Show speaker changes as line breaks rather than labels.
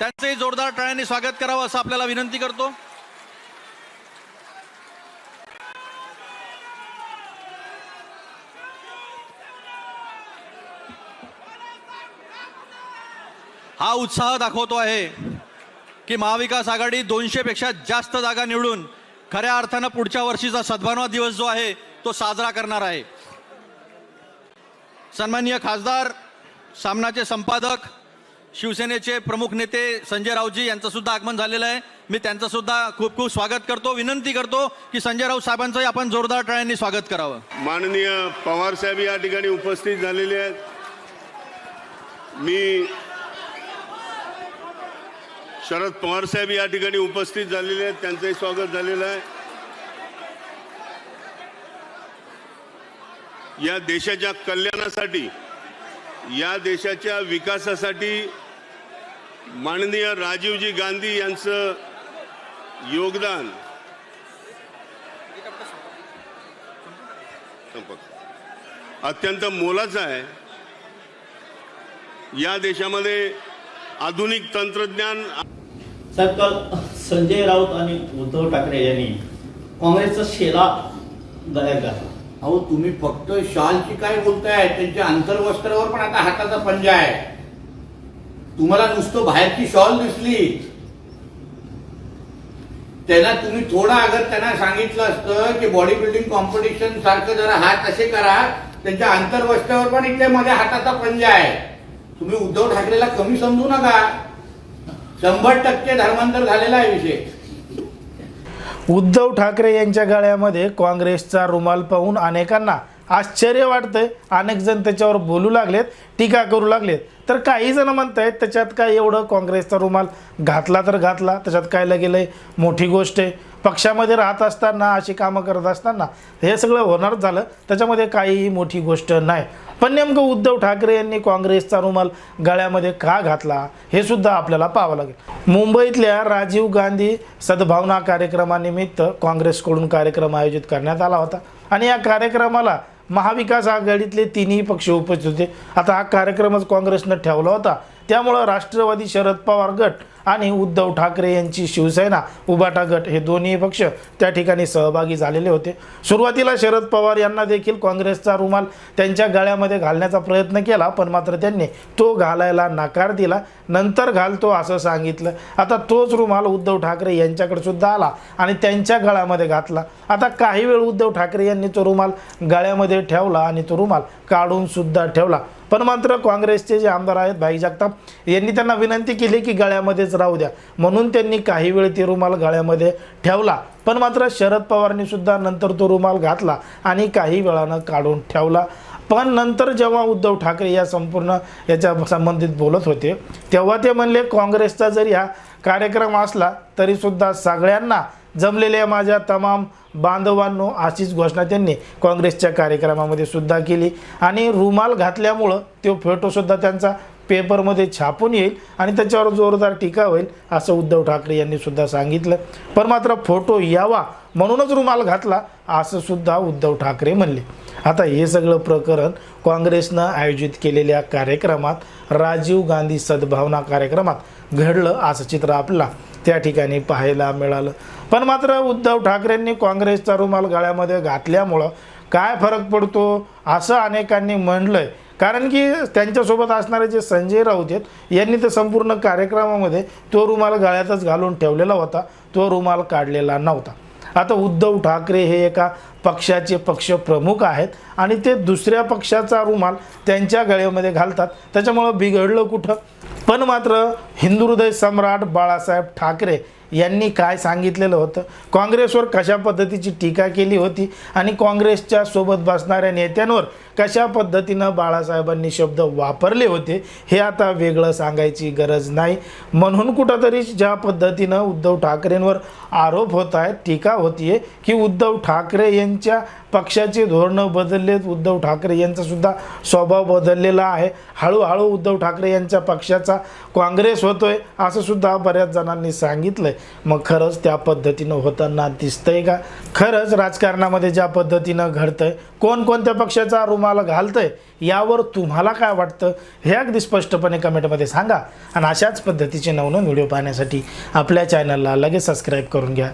त्यांचंही जोरदार टाळ्यांनी स्वागत करावं असं आपल्याला विनंती करतो. हा उत्साह दाखवतो आहे की महाविकास आघाडी दोनशे पेक्षा जास्त जागा निवडून खऱ्या अर्थानं पुढच्या वर्षीचा सद्भावना दिवस जो आहे तो साजरा करणार आहे. सन्माननीय खासदार सामनाचे संपादक शिवसेनेचे प्रमुख नेते संजय रावजी यांचं सुद्धा आगमन झालेलं आहे. मी त्यांचं सुद्धा खूप खूप स्वागत करतो विनंती करतो की संजय राऊत साहेबांचंही आपण जोरदार टाळ्यांनी स्वागत करावं.
माननीय पवार साहेब या ठिकाणी उपस्थित झालेले आहेत. मी शरद पवार साहेब या ठिकाणी उपस्थित झालेले आहेत त्यांचंही स्वागत झालेलं आहे. या देशाच्या कल्याणासाठी या देशाच्या विकासासाठी माननीय राजीवजी गांधी यांचं योगदान. अत्यंत मोलाचं आहे. या देशामध्ये आधुनिक तंत्रज्ञान
साहेब काल संजय राऊत आणि उद्धव ठाकरे यांनी काँग्रेसचा शेला गळ्यात घातला.
अहो तुम्ही फक्त शॉलची काय बोलताय? त्यांच्या अंतर्वस्त्रावर पण आता हाताचा पंजा आहे. तुम्हाला नुसतं बाहेरची शॉल दिसली. त्यांना तुम्ही थोडा अगर त्यांना सांगितलं असतं की बॉडी बिल्डिंग कॉम्पिटिशन सारखं जरा हात असे करा. त्यांच्या अंतर्वस्त्रावर पण इथल्या मध्ये हाताचा पंजा आहे. तुम्ही उद्धव ठाकरेला कमी समजू नका. शंभर टक्के धर्मांतर झालेला आहे विषय.
उद्धव ठाकरे यांच्या गळ्यामध्ये काँग्रेसचा रुमाल पाहून अनेकांना आश्चर्य वाटतंय. अनेक जण त्याच्यावर बोलू लागलेत टीका करू लागलेत. तर काही जण आहेत त्याच्यात काय एवढं काँग्रेसचा रुमाल घातला तर घातला त्याच्यात काय लगेलंय मोठी गोष्ट आहे. पक्षामध्ये राहत असताना अशी कामं करत असताना हे सगळं होणार झालं. त्याच्यामध्ये काहीही मोठी गोष्ट नाही. पण नेमकं उद्धव ठाकरे यांनी काँग्रेसचा रुमाल गळ्यामध्ये का घातला हे सुद्धा आपल्याला पाहावं लागेल. मुंबईतल्या राजीव गांधी सद्भावना कार्यक्रमानिमित्त काँग्रेसकडून कार्यक्रम आयोजित करण्यात आला होता. आणि या कार्यक्रमाला महाविकास आघाडीतले तिन्ही पक्ष उपस्थित होते. आता हा कार्यक्रमच काँग्रेसनं ठेवला होता. त्यामुळं राष्ट्रवादी शरद पवार गट आणि उद्धव ठाकरे यांची शिवसेना उबाटा गट हे दोन्ही पक्ष त्या ठिकाणी सहभागी झालेले होते. सुरुवातीला शरद पवार यांना देखील काँग्रेसचा रुमाल त्यांच्या गळ्यामध्ये घालण्याचा प्रयत्न केला पण मात्र त्यांनी तो घालायला नकार दिला. नंतर घालतो असं सांगितलं. आता तोच रुमाल उद्धव ठाकरे यांच्याकडे सुद्धा आला आणि त्यांच्या गळ्यामध्ये घातला. आता काही वेळ उद्धव ठाकरे यांनी तो रुमाल गळ्यामध्ये ठेवला आणि तो रुमाल काढून सुद्धा ठेवला. पण मात्र काँग्रेसचे जे आमदार आहेत भाई जगताप यांनी त्यांना विनंती केली की गळ्यामध्येच राहू द्या. म्हणून त्यांनी काही वेळ ते रुमाल गळ्यामध्ये ठेवला. पण मात्र शरद पवारनीसुद्धा नंतर तो रुमाल घातला आणि काही वेळानं काढून ठेवला. पण नंतर जेव्हा उद्धव ठाकरे या संपूर्ण याच्या संबंधित बोलत होते तेव्हा ते म्हणले काँग्रेसचा जरी हा कार्यक्रम असला तरीसुद्धा सगळ्यांना जमलेल्या माझ्या तमाम बांधवांनो अशीच घोषणा त्यांनी काँग्रेसच्या कार्यक्रमामध्ये सुद्धा केली. आणि रुमाल घातल्यामुळं तो फोटोसुद्धा त्यांचा पेपरमध्ये छापून येईल आणि त्याच्यावर जोरदार टीका होईल असं उद्धव ठाकरे यांनी सुद्धा सांगितलं. पण मात्र फोटो यावा म्हणूनच रुमाल घातला असं सुद्धा उद्धव ठाकरे म्हणले. आता हे सगळं प्रकरण काँग्रेसनं आयोजित केलेल्या कार्यक्रमात राजीव गांधी सद्भावना कार्यक्रमात घडलं असं चित्र आपल्याला त्या ठिकाणी पाहायला मिळालं. पण मात्र उद्धव ठाकरेंनी काँग्रेसचा रुमाल गळ्यामध्ये घातल्यामुळं काय फरक पडतो असं अनेकांनी म्हणलंय. कारण की त्यांच्यासोबत असणारे जे संजय राऊत आहेत यांनी तर संपूर्ण कार्यक्रमामध्ये तो रुमाल गळ्यातच घालून ठेवलेला होता. तो रुमाल काढलेला नव्हता. आता उद्धव ठाकरे हे एका पक्षाचे पक्षप्रमुख आहेत आणि ते दुसऱ्या पक्षाचा रुमाल त्यांच्या गळ्यामध्ये घालतात. त्याच्यामुळं बिघडलं कुठं? पण मात्र हिंदू हृदय सम्राट बाळासाहेब ठाकरे यांनी काय सांगितलेलं होतं? काँग्रेसवर कशा पद्धतीची टीका केली होती? आणि काँग्रेसच्या सोबत बसणाऱ्या नेत्यांवर कशा पद्धतीनं बाळासाहेबांनी शब्द वापरले होते? हे आता वेगळं सांगायची गरज नाही. म्हणून कुठंतरी ज्या पद्धतीनं उद्धव ठाकरेंवर आरोप होत आहेत टीका होतीये की उद्धव ठाकरे यांच्या पक्षाचे धोरणं बदललेत. उद्धव ठाकरे यांचासुद्धा स्वभाव बदललेला आहे. हळूहळू उद्धव ठाकरे यांच्या पक्षाचा काँग्रेस होतोय असं सुद्धा बऱ्याच जणांनी सांगितलंय. मग खरंच त्या पद्धतीनं होताना दिसतंय का? खरंच राजकारणामध्ये ज्या पद्धतीनं घडतंय कोणकोणत्या पक्षाचा रुमाल रुमाल घालतंय यावर तुम्हाला काय वाटतं? हे अगदी स्पष्टपणे कमेंटमध्ये सांगा. आणि अशाच पद्धतीचे नवनवीन व्हिडिओ पाहण्यासाठी आपल्या चॅनलला लगेच सबस्क्राईब करून घ्या.